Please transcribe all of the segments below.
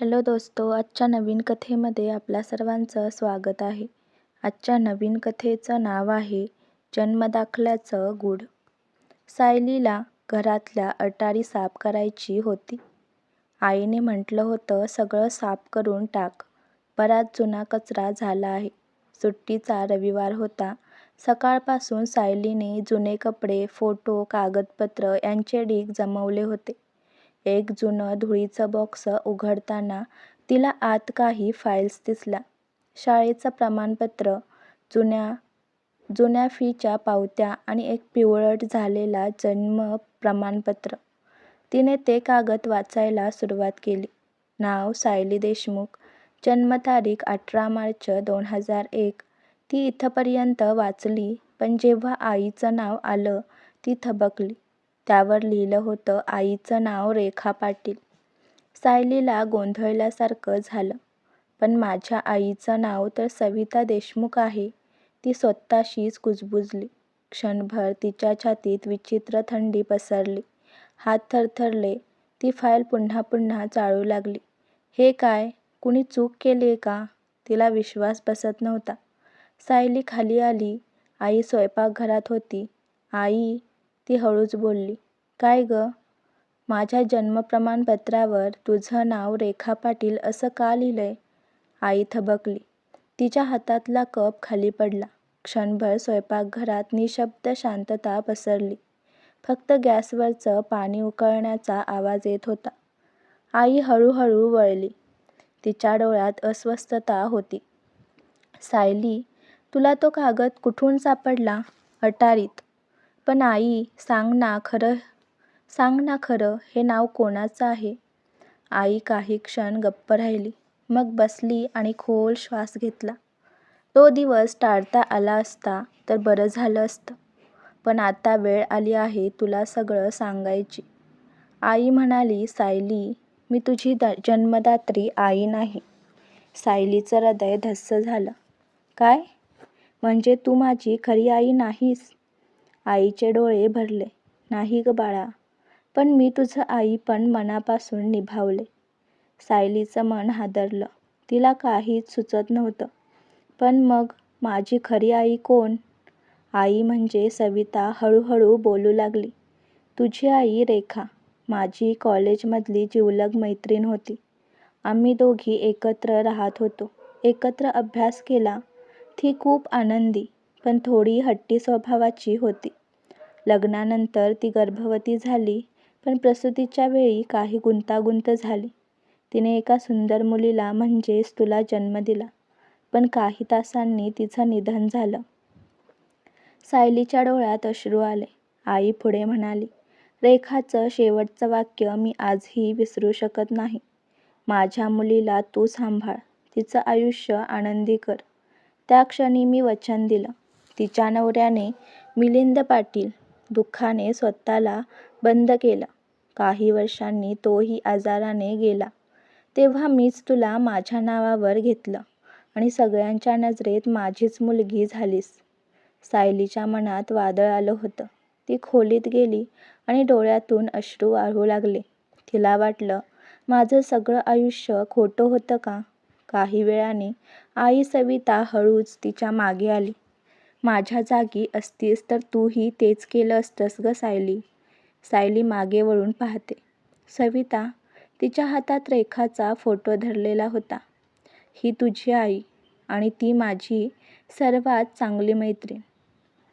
Hello दोस्तो आजच्या नवीन कथेमध्ये आपल्या सर्वांचं स्वागत आहे. आजच्या नवीन कथेचं नाव आहे जन्मदाखल्याचं गूढ. सायलीला घरातल्या अटारी साफ करायची होती. आईने म्हटलं होतं सगळं साफ करून टाक. बराच जुना कचरा झाला आहे. सुट्टीचा रविवार होता. सकाळपासून सायलीने जुने कपडे फोटो कागदपत्र यांचे ढीग जमवले होते. एक जुनं धुळीचं बॉक्स उघडताना तिला आत काही फाईल्स दिसल्या. शाळेचं प्रमाणपत्र, जुन्या जुन्या फीच्या पावत्या आणि एक पिवळट झालेला जन्म प्रमाणपत्र. तिने ते कागद वाचायला सुरुवात केली. नाव सायली देशमुख, जन्मतारीख अठरा मार्च दोन हजार एक. ती इथंपर्यंत वाचली पण जेव्हा आईचं नाव आलं ती थबकली. त्यावर लिहिलं होतं आईचं नाव रेखा पाटील. सायलीला गोंधळल्यासारखं झालं. पण माझ्या आईचं नाव तर सविता देशमुख आहे. ती स्वतःशीच कुजबुजली. क्षणभर तिच्या छातीत विचित्र थंडी पसरली. हात थरथरले. ती फाईल पुन्हा पुन्हा चाळू लागली. हे काय? कुणी चूक केलीये का? तिला विश्वास बसत नव्हता. सायली खाली आली. आई स्वयंपाकघरात होती. आई, ती हळूच बोलली. काय गं? माझ्या जन्मप्रमाणपत्रावर तुझं नाव रेखा पाटील असं का लिहिलंय? आई थबकली. तिच्या हातातला कप खाली पडला. क्षणभर स्वयंपाकघरात निशब्द शांतता पसरली. फक्त गॅसवरचं पाणी उकळण्याचा आवाज येत होता. आई हळूहळू वळली. तिच्या डोळ्यात अस्वस्थता होती. सायली, तुला तो कागद कुठून सापडला? अटारीत. पण आई, सांग ना खरं सांग ना खरं हे नाव कोणाचं आहे? आई काही क्षण गप्प राहिली. मग बसली आणि खोल श्वास घेतला. तो दिवस टाळता आला असता तर बरं झालं असतं. पण आता वेळ आली आहे तुला सगळं सांगायची. आई म्हणाली सायली, मी तुझी जन्मदात्री आई नाही. सायलीचं हृदय धस्स झालं. काय? म्हणजे तू माझी खरी आई नाहीस? आईचे डोळे भरले. नाही गं बाळा. पण मी तुझं आईपण मनापासून निभावले. सायलीचं मन हादरलं. तिला काहीच सुचत नव्हतं. पण मग माझी खरी आई कोण? आई म्हणजे सविता हळूहळू बोलू लागली. तुझी आई रेखा माझी कॉलेजमधली जिवलग मैत्रीण होती. आम्ही दोघी एकत्र राहत होतो. एकत्र अभ्यास केला. ती खूप आनंदी पण थोडी हट्टी स्वभावाची होती. लग्नानंतर ती गर्भवती झाली पण प्रसूतीच्या वेळी काही गुंतागुंत झाली. तिने एका सुंदर मुलीला म्हणजेच तुला जन्म दिला. पण काही तासांनी तिचं निधन झालं. सायलीच्या डोळ्यात अश्रू आले. आई पुढे म्हणाली. रेखाचं शेवटचं वाक्य मी आजही विसरू शकत नाही. माझ्या मुलीला तू सांभाळ. तिचं आयुष्य आनंदी कर. त्या क्षणी मी वचन दिलं. तिच्या नवऱ्याने मिलिंद पाटील दुःखाने स्वतःला बंद केलं. काही वर्षांनी तोही आजाराने गेला. तेव्हा मीच तुला माझ्या नावावर घेतलं आणि सगळ्यांच्या नजरेत माझीच मुलगी झालीस. सायलीच्या मनात वादळ आलं होतं. ती खोलीत गेली आणि डोळ्यातून अश्रू वाहू लागले. तिला वाटलं माझं सगळं आयुष्य खोटं होतं का? काही वेळाने आई सविता हळूच तिच्यामागे आली. माझ्या जागी असतीस तर तूही तेच केलं असतंस गं सायली. सायली मागे वळून पाहते. सविता तिच्या हातात रेखाचा फोटो धरलेला होता. ही तुझी आई आणि ती माझी सर्वात चांगली मैत्रीण.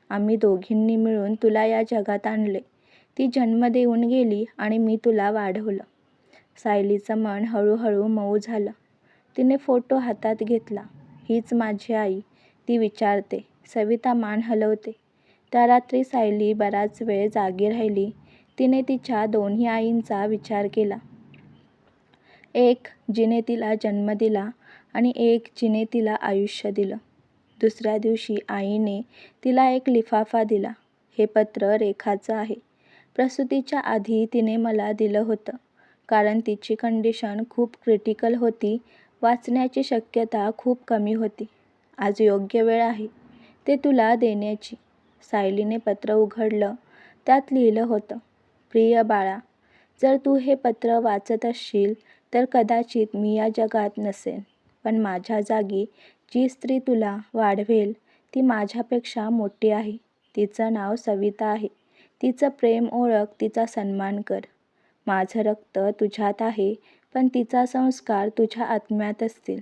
आम्ही दोघींनी मिळून तुला या जगात आणले. ती जन्म देऊन गेली आणि मी तुला वाढवलं. सायलीचं मन हळूहळू मऊ झालं. तिने फोटो हातात घेतला. हीच माझी आई? ती विचारते. सविता मान हलवते. त्या रात्री सायली बराच वेळ जागी राहिली. तिने तिच्या दोन्ही आईंचा विचार केला. एक जिने तिला जन्म दिला आणि एक जिने तिला आयुष्य दिलं. दुसऱ्या दिवशी आईने तिला एक लिफाफा दिला. हे पत्र रेखाचं आहे. प्रसूतीच्या आधी तिने मला दिलं होतं. कारण तिची कंडिशन खूप क्रिटिकल होती. वाचण्याची शक्यता खूप कमी होती. आज योग्य वेळ आहे ते तुला देण्याची. सायलीने पत्र उघडलं. त्यात लिहिलं होतं. प्रिय बाळा, जर तू हे पत्र वाचत असशील तर कदाचित मी या जगात नसेन. पण माझ्या जागी जी स्त्री तुला वाढवेल ती माझ्यापेक्षा मोठी आहे. तिचं नाव सविता आहे. तिचं प्रेम ओळख, तिचा सन्मान कर. माझं रक्त तुझ्यात आहे पण तिचा संस्कार तुझ्या आत्म्यात असतील.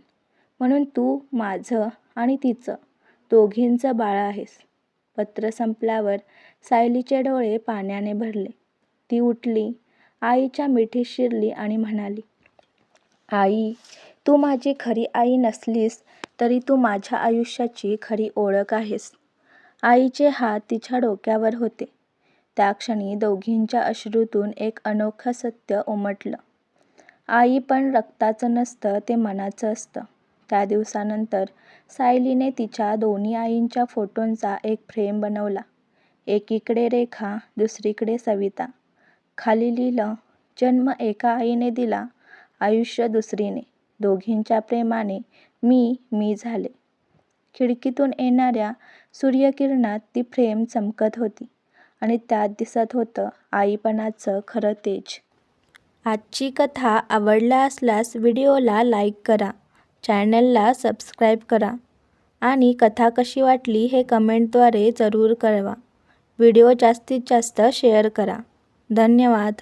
म्हणून तू माझं आणि तिचं दोघींचं बाळ आहेस. पत्र संपल्यावर सायलीचे डोळे पाण्याने भरले. ती उठली, आईच्या मिठी शिरली आणि म्हणाली, आई, तू माझी खरी आई नसलीस तरी तू माझ्या आयुष्याची खरी ओळख आहेस. आईचे हात तिच्या डोक्यावर होते. त्या क्षणी दोघींच्या अश्रूतून एक अनोखं सत्य उमटलं. आई पण रक्ताचं नसतं ते मनाचं असतं. त्या दिवसानंतर सायलीने तिच्या दोन्ही आईंच्या फोटोंचा एक फ्रेम बनवला. एकीकडे रेखा, दुसरीकडे सविता. खाली लिहिलं, जन्म एका आईने दिला, आयुष्य दुसरीने. दोघींच्या प्रेमाने मी मी झाले. खिडकीतून येणाऱ्या सूर्यकिरणात ती फ्रेम चमकत होती आणि त्यात दिसत होतं आईपणाचं खरं तेज. आजची कथा आवडला असल्यास व्हिडिओला लाईक करा, चॅनलला सबस्क्राईब करा आणि कथा कशी वाटली हे कमेंटद्वारे जरूर कळवा. व्हिडिओ जास्तीत जास्त शेअर करा. धन्यवाद.